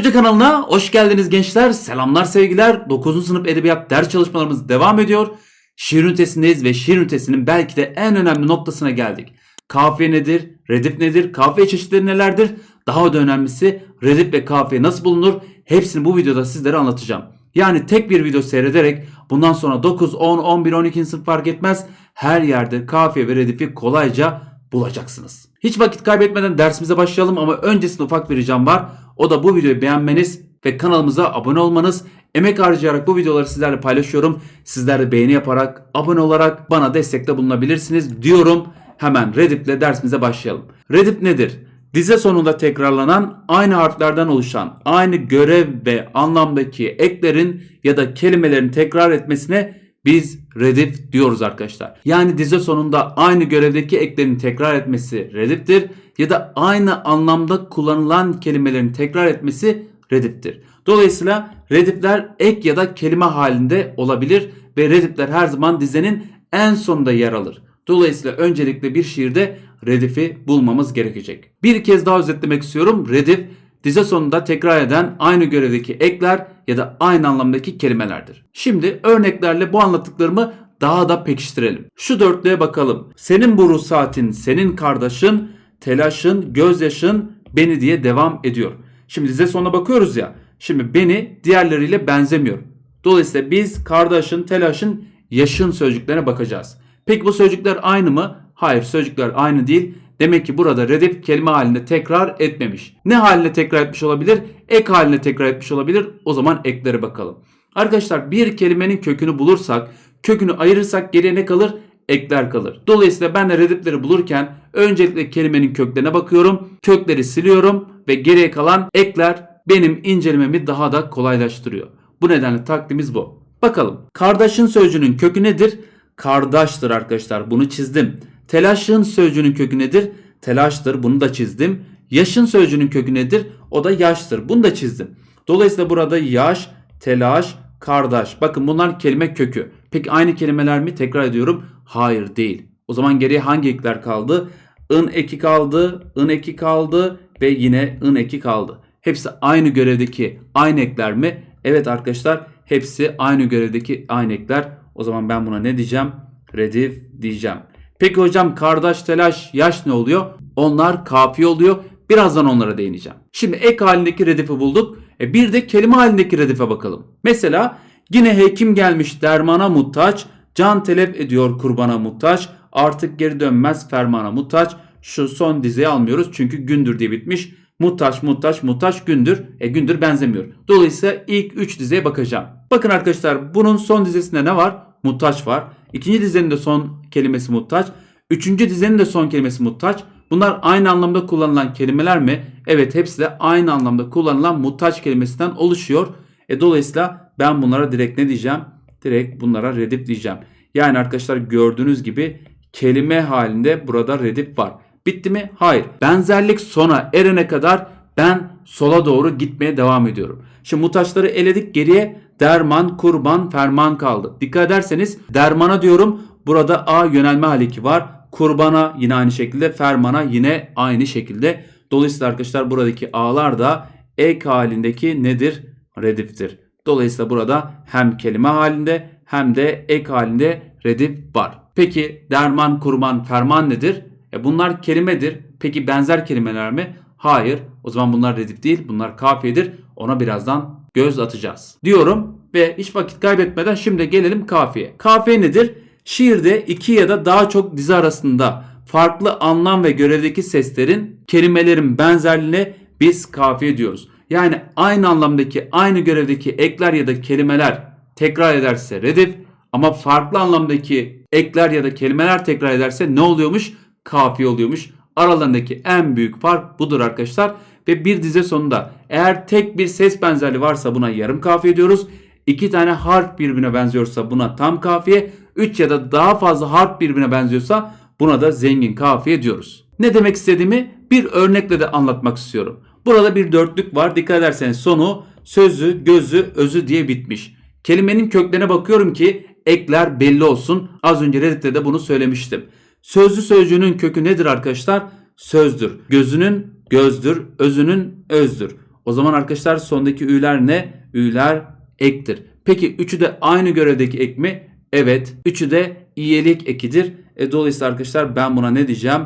Hoca kanalına hoş geldiniz gençler. Selamlar sevgiler. 9. sınıf edebiyat ders çalışmalarımız devam ediyor. Şiir ünitesindeyiz ve şiir ünitesinin belki de en önemli noktasına geldik. Kafiye nedir? Redif nedir? Kafiye çeşitleri nelerdir? Daha da önemlisi redif ve kafiye nasıl bulunur? Hepsini bu videoda sizlere anlatacağım. Yani tek bir video seyrederek bundan sonra 9, 10, 11, 12. sınıf fark etmez. Her yerde kafiye ve redifi kolayca bulacaksınız. Hiç vakit kaybetmeden dersimize başlayalım ama öncesinde ufak bir ricam var. O da bu videoyu beğenmeniz ve kanalımıza abone olmanız. Emek harcayarak bu videoları sizlerle paylaşıyorum. Sizler de beğeni yaparak, abone olarak bana destekte bulunabilirsiniz diyorum. Hemen Redip ile dersimize başlayalım. Redip nedir? Dize sonunda tekrarlanan aynı harflerden oluşan aynı görev ve anlamdaki eklerin ya da kelimelerin tekrar etmesine biz redif diyoruz arkadaşlar. Yani dize sonunda aynı görevdeki eklerin tekrar etmesi rediftir ya da aynı anlamda kullanılan kelimelerin tekrar etmesi rediftir. Dolayısıyla redifler ek ya da kelime halinde olabilir ve redifler her zaman dizenin en sonunda yer alır. Dolayısıyla öncelikle bir şiirde redifi bulmamız gerekecek. Bir kez daha özetlemek istiyorum. Redif dize sonunda tekrar eden aynı görevdeki ekler ya da aynı anlamdaki kelimelerdir. Şimdi örneklerle bu anlattıklarımı daha da pekiştirelim. Şu dörtlüğe bakalım. Senin bu ruhsatin, senin kardeşin, telaşın, gözyaşın beni diye devam ediyor. Şimdi dize sonuna bakıyoruz ya. Şimdi beni diğerleriyle benzemiyor. Dolayısıyla biz kardeşin, telaşın, yaşın sözcüklerine bakacağız. Peki bu sözcükler aynı mı? Hayır sözcükler aynı değil. Demek ki burada redif kelime halinde tekrar etmemiş. Ne haline tekrar etmiş olabilir? Ek haline tekrar etmiş olabilir. O zaman eklere bakalım. Arkadaşlar bir kelimenin kökünü bulursak, kökünü ayırırsak geriye ne kalır? Ekler kalır. Dolayısıyla ben de redifleri bulurken öncelikle kelimenin köklerine bakıyorum. Kökleri siliyorum ve geriye kalan ekler benim incelememi daha da kolaylaştırıyor. Bu nedenle taktiğimiz bu. Bakalım. Kardeşin sözcüğünün kökü nedir? Kardeştir arkadaşlar. Bunu çizdim. Telaşın sözcüğünün kökü nedir? Telaştır. Bunu da çizdim. Yaşın sözcüğünün kökü nedir? O da yaştır. Bunu da çizdim. Dolayısıyla burada yaş, telaş, kardeş. Bakın bunlar kelime kökü. Peki aynı kelimeler mi? Tekrar ediyorum. Hayır değil. O zaman geriye hangi ekler kaldı? ın eki kaldı, ın eki kaldı ve yine ın eki kaldı. Hepsi aynı görevdeki aynı ekler mi? Evet arkadaşlar hepsi aynı görevdeki aynı ekler. O zaman ben buna ne diyeceğim? Redif diyeceğim. Peki hocam kardeş telaş yaş ne oluyor? Onlar kafiye oluyor. Birazdan onlara değineceğim. Şimdi ek halindeki redifi bulduk. E bir de kelime halindeki redife bakalım. Mesela yine hekim gelmiş dermana muhtaç. Can telef ediyor kurbana muhtaç. Artık geri dönmez fermana muhtaç. Şu son dizeyi almıyoruz çünkü gündür diye bitmiş. Muhtaç, muhtaç, muhtaç, gündür. E gündür benzemiyor. Dolayısıyla ilk 3 dizeye bakacağım. Bakın arkadaşlar bunun son dizesinde ne var? Muhtaç var. İkinci dizenin de son kelimesi muhtaç. Üçüncü dizenin de son kelimesi muhtaç. Bunlar aynı anlamda kullanılan kelimeler mi? Evet hepsi de aynı anlamda kullanılan muhtaç kelimesinden oluşuyor. E dolayısıyla ben bunlara direkt ne diyeceğim? Direkt bunlara redif diyeceğim. Yani arkadaşlar gördüğünüz gibi kelime halinde burada redif var. Bitti mi? Hayır. Benzerlik sona erene kadar ben sola doğru gitmeye devam ediyorum. Şimdi muhtaçları eledik geriye derman, kurban, ferman kaldı. Dikkat ederseniz dermana diyorum burada A yönelme haliki var. Kurbana yine aynı şekilde, fermana yine aynı şekilde. Dolayısıyla arkadaşlar buradaki A'lar da ek halindeki nedir? Rediftir. Dolayısıyla burada hem kelime halinde hem de ek halinde redif var. Peki derman, kurban, ferman nedir? E bunlar kelimedir. Peki benzer kelimeler mi? Hayır. O zaman bunlar redif değil. Bunlar kafiyedir. Ona birazdan göz atacağız. Diyorum ve hiç vakit kaybetmeden şimdi gelelim kafiye. Kafiye nedir? Şiirde iki ya da daha çok dizi arasında farklı anlam ve görevdeki seslerin, kelimelerin benzerliğine biz kafiye diyoruz. Yani aynı anlamdaki, aynı görevdeki ekler ya da kelimeler tekrar ederse redif ama farklı anlamdaki ekler ya da kelimeler tekrar ederse ne oluyormuş? Kafiye oluyormuş. Aralarındaki en büyük fark budur arkadaşlar. Ve bir dize sonunda eğer tek bir ses benzerliği varsa buna yarım kafiye diyoruz. İki tane harf birbirine benziyorsa buna tam kafiye. Üç ya da daha fazla harf birbirine benziyorsa buna da zengin kafiye diyoruz. Ne demek istediğimi bir örnekle de anlatmak istiyorum. Burada bir dörtlük var. Dikkat ederseniz sonu sözü, gözü, özü diye bitmiş. Kelimenin köklerine bakıyorum ki ekler belli olsun. Az önce Reddit'te de bunu söylemiştim. Sözlü sözcüğünün kökü nedir arkadaşlar? Sözdür. Gözünün gözdür, özünün özdür. O zaman arkadaşlar sondaki ü'ler ne? Ü'ler ektir. Peki üçü de aynı görevdeki ek mi? Evet. Üçü de iyelik ekidir. E, dolayısıyla arkadaşlar ben buna ne diyeceğim?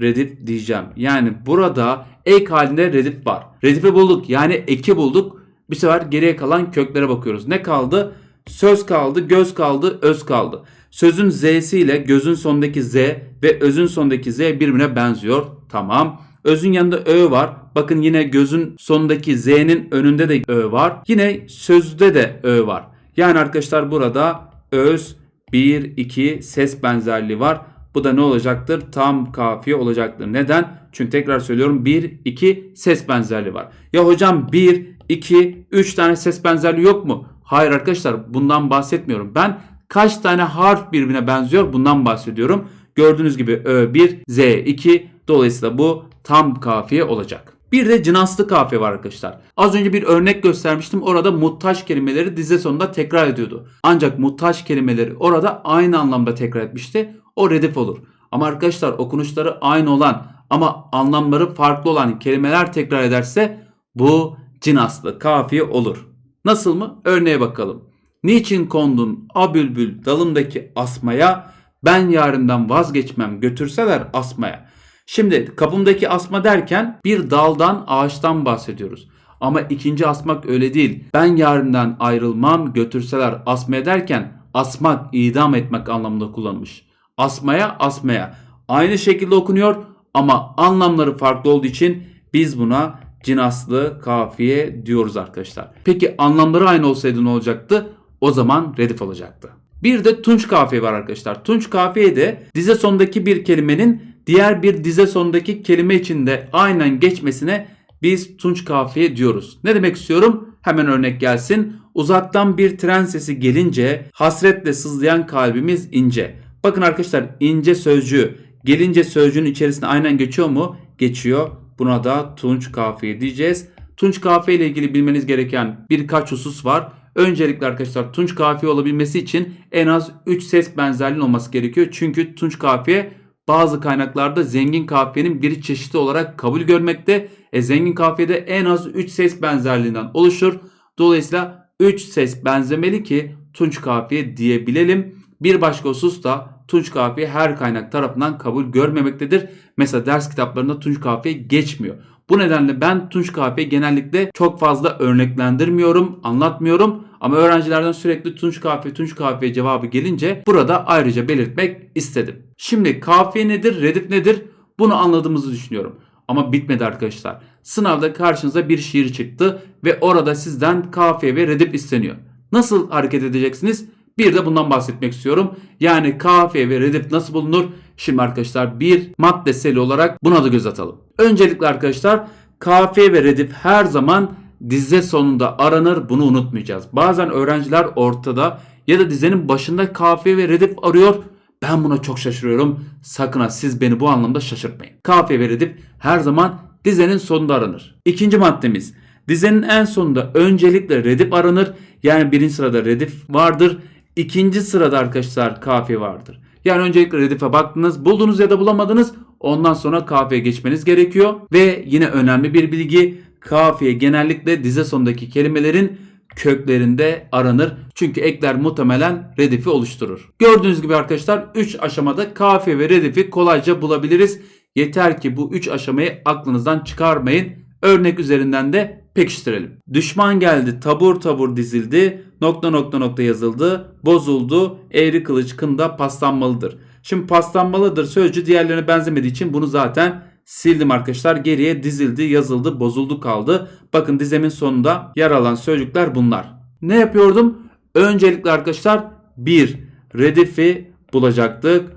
Redif diyeceğim. Yani burada ek halinde redif var. Redifi bulduk. Yani eki bulduk. Bir sefer geriye kalan köklere bakıyoruz. Ne kaldı? Söz kaldı, göz kaldı, öz kaldı. Sözün z'si ile gözün sonundaki z ve özün sonundaki z birbirine benziyor. Tamam. Özün yanında ö var. Bakın yine gözün sonundaki z'nin önünde de ö var. Yine sözde de ö var. Yani arkadaşlar burada öz 1 2 ses benzerliği var. Bu da ne olacaktır? Tam kafiye olacaktır. Neden? Çünkü tekrar söylüyorum 1 2 ses benzerliği var. Ya hocam 1 2 3 tane ses benzerliği yok mu? Hayır arkadaşlar bundan bahsetmiyorum. Ben kaç tane harf birbirine benziyor bundan bahsediyorum. Gördüğünüz gibi Ö1, Z2 dolayısıyla bu tam kafiye olacak. Bir de cinaslı kafiye var arkadaşlar. Az önce bir örnek göstermiştim. Orada muhtaç kelimeleri dize sonunda tekrar ediyordu. Ancak muhtaç kelimeleri orada aynı anlamda tekrar etmişti. O redif olur. Ama arkadaşlar okunuşları aynı olan ama anlamları farklı olan kelimeler tekrar ederse bu cinaslı kafiye olur. Nasıl mı? Örneğe bakalım. Niçin kondun a bülbül dalımdaki asmaya ben yarimden vazgeçmem götürseler asmaya. Şimdi kapımdaki asma derken bir daldan ağaçtan bahsediyoruz. Ama ikinci asmak öyle değil. Ben yarimden ayrılmam götürseler asmaya derken asmak idam etmek anlamında kullanılmış. Asmaya asmaya. Aynı şekilde okunuyor ama anlamları farklı olduğu için biz buna cinaslı kafiye diyoruz arkadaşlar. Peki anlamları aynı olsaydı ne olacaktı? O zaman redif olacaktı. Bir de tunç kafiye var arkadaşlar. Tunç kafiye de dize sonundaki bir kelimenin diğer bir dize sonundaki kelime içinde aynen geçmesine biz tunç kafiye diyoruz. Ne demek istiyorum? Hemen örnek gelsin. Uzaktan bir tren sesi gelince hasretle sızlayan kalbimiz ince. Bakın arkadaşlar ince sözcüğü gelince sözcüğün içerisinde aynen geçiyor mu? Geçiyor. Buna da tunç kafiye diyeceğiz. Tunç kafiye ile ilgili bilmeniz gereken birkaç husus var. Öncelikle arkadaşlar tunç kafiye olabilmesi için en az 3 ses benzerliğinin olması gerekiyor. Çünkü tunç kafiye bazı kaynaklarda zengin kafiyenin bir çeşidi olarak kabul görmekte. E, zengin kafiyede en az 3 ses benzerliğinden oluşur. Dolayısıyla 3 ses benzemeli ki tunç kafiye diyebilelim. Bir başka husus da tunç kafiye her kaynak tarafından kabul görmemektedir. Mesela ders kitaplarında tunç kafiye geçmiyor. Bu nedenle ben tunç kafiye genellikle çok fazla örneklendirmiyorum, anlatmıyorum. Ama öğrencilerden sürekli tunç kafiye, tunç kafiye cevabı gelince burada ayrıca belirtmek istedim. Şimdi kafiye nedir, redif nedir? Bunu anladığımızı düşünüyorum. Ama bitmedi arkadaşlar. Sınavda karşınıza bir şiir çıktı ve orada sizden kafiye ve redif isteniyor. Nasıl hareket edeceksiniz? Bir de bundan bahsetmek istiyorum. Yani kafiye ve redif nasıl bulunur? Şimdi arkadaşlar bir maddesel olarak buna da göz atalım. Öncelikle arkadaşlar kafiye ve redif her zaman dize sonunda aranır. Bunu unutmayacağız. Bazen öğrenciler ortada ya da dizenin başında kafiye ve redif arıyor. Ben buna çok şaşırıyorum. Sakın ha siz beni bu anlamda şaşırtmayın. Kafiye ve redif her zaman dizenin sonunda aranır. İkinci maddemiz dizenin en sonunda öncelikle redif aranır. Yani birinci sırada redif vardır. İkinci sırada arkadaşlar kafiye vardır. Yani öncelikle redife baktınız, buldunuz ya da bulamadınız. Ondan sonra kafiye geçmeniz gerekiyor. Ve yine önemli bir bilgi. Kafiye genellikle dize sonundaki kelimelerin köklerinde aranır. Çünkü ekler muhtemelen redifi oluşturur. Gördüğünüz gibi arkadaşlar 3 aşamada kafiye ve redifi kolayca bulabiliriz. Yeter ki bu 3 aşamayı aklınızdan çıkarmayın. Örnek üzerinden de pekiştirelim. Düşman geldi tabur tabur dizildi nokta nokta nokta yazıldı bozuldu eğri kılıç kında paslanmalıdır. Şimdi paslanmalıdır sözcüğü diğerlerine benzemediği için bunu zaten sildim arkadaşlar. Geriye dizildi, yazıldı, bozuldu kaldı. Bakın dizemin sonunda yer alan sözcükler bunlar. Ne yapıyordum? Öncelikle arkadaşlar 1. Redifi bulacaktık.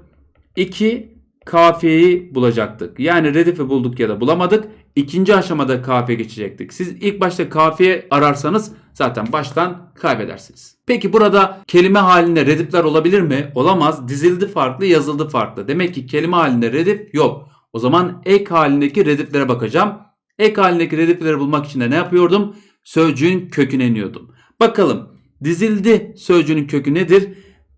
2. Kafiyeyi bulacaktık. Yani redifi bulduk ya da bulamadık. İkinci aşamada kafiye geçecektik. Siz ilk başta kafiye ararsanız zaten baştan kaybedersiniz. Peki burada kelime halinde redifler olabilir mi? Olamaz. Dizildi farklı, yazıldı farklı. Demek ki kelime halinde redif yok. O zaman ek halindeki rediflere bakacağım. Ek halindeki redifleri bulmak için de ne yapıyordum? Sözcüğün köküne iniyordum. Bakalım dizildi sözcüğünün kökü nedir?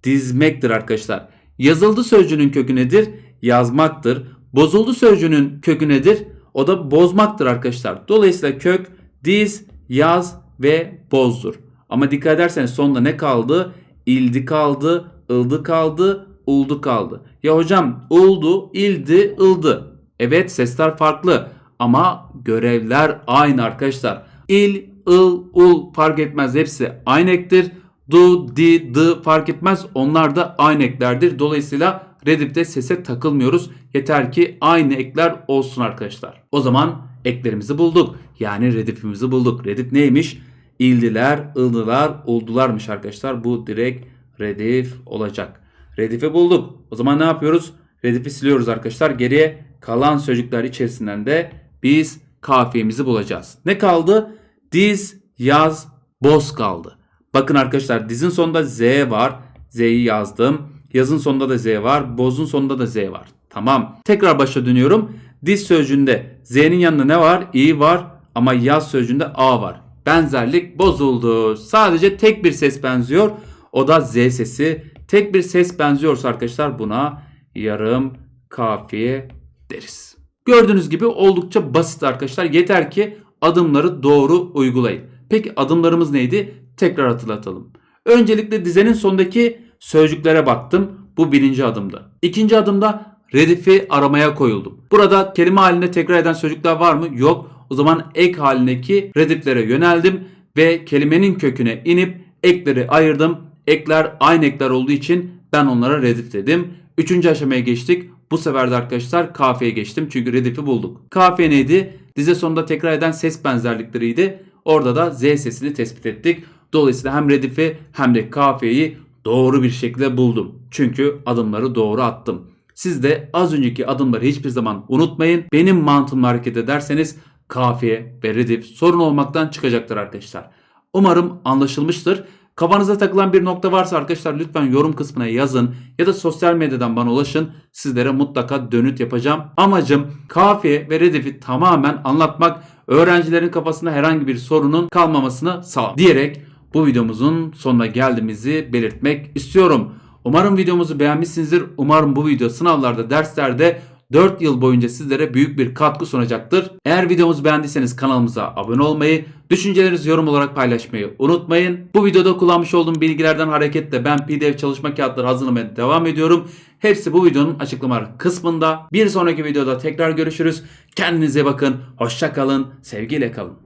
Dizmektir arkadaşlar. Yazıldı sözcüğünün kökü nedir? Yazmaktır. Bozuldu sözcüğünün kökü nedir? O da bozmaktır arkadaşlar. Dolayısıyla kök Diz, yaz ve bozdur. Ama dikkat ederseniz sonunda ne kaldı? İldi kaldı, ıldı kaldı, uldu kaldı. Ya hocam uldu, ildi, ıldı. Evet sesler farklı ama görevler aynı arkadaşlar. İl, ıl, ul fark etmez hepsi aynı ektir. Du, di, dı fark etmez onlar da aynı eklerdir. Dolayısıyla redifte sese takılmıyoruz. Yeter ki aynı ekler olsun arkadaşlar. O zaman eklerimizi bulduk. Yani redifimizi bulduk. Redif neymiş? İldiler, ıldılar, uldularmış arkadaşlar. Bu direkt redif olacak. Redifi bulduk. O zaman ne yapıyoruz? Redifi siliyoruz arkadaşlar. Geriye kalan sözcükler içerisinden de biz kafiyemizi bulacağız. Ne kaldı? Diz, yaz, boz kaldı. Bakın arkadaşlar dizin sonunda Z var. Z'yi yazdım. Yazın sonunda da Z var. Bozun sonunda da Z var. Tamam. Tekrar başa dönüyorum. Diz sözcüğünde Z'nin yanında ne var? İ var. Ama yaz sözcüğünde A var. Benzerlik bozuldu. Sadece tek bir ses benziyor. O da Z sesi. Tek bir ses benziyorsa arkadaşlar buna yarım kafiye deriz. Gördüğünüz gibi oldukça basit arkadaşlar. Yeter ki adımları doğru uygulayın. Peki adımlarımız neydi? Tekrar hatırlatalım. Öncelikle dizenin sondaki sözcüklere baktım. Bu birinci adımdı. İkinci adımda redifi aramaya koyuldum. Burada kelime halinde tekrar eden sözcükler var mı? Yok. O zaman ek halindeki rediflere yöneldim ve kelimenin köküne inip ekleri ayırdım. Ekler aynı ekler olduğu için ben onlara redif dedim. Üçüncü aşamaya geçtik. Bu sefer de arkadaşlar kafiye geçtim çünkü redifi bulduk. Kafiye neydi? Dize sonunda tekrar eden ses benzerlikleriydi. Orada da Z sesini tespit ettik. Dolayısıyla hem redifi hem de kafiyeyi doğru bir şekilde buldum. Çünkü adımları doğru attım. Siz de az önceki adımları hiçbir zaman unutmayın. Benim mantığımla hareket ederseniz kafiye ve redif sorun olmaktan çıkacaktır arkadaşlar. Umarım anlaşılmıştır. Kafanıza takılan bir nokta varsa arkadaşlar lütfen yorum kısmına yazın ya da sosyal medyadan bana ulaşın. Sizlere mutlaka dönüt yapacağım. Amacım kafiye ve redifi tamamen anlatmak, öğrencilerin kafasında herhangi bir sorunun kalmamasını sağlamak diyerek bu videomuzun sonuna geldiğimizi belirtmek istiyorum. Umarım videomuzu beğenmişsinizdir. Umarım bu video sınavlarda, derslerde 4 yıl boyunca sizlere büyük bir katkı sunacaktır. Eğer videomuzu beğendiyseniz kanalımıza abone olmayı, düşüncelerinizi yorum olarak paylaşmayı unutmayın. Bu videoda kullanmış olduğum bilgilerden hareketle ben PDF çalışma kağıtları hazırlamaya devam ediyorum. Hepsi bu videonun açıklama kısmında. Bir sonraki videoda tekrar görüşürüz. Kendinize bakın, hoşça kalın, sevgiyle kalın.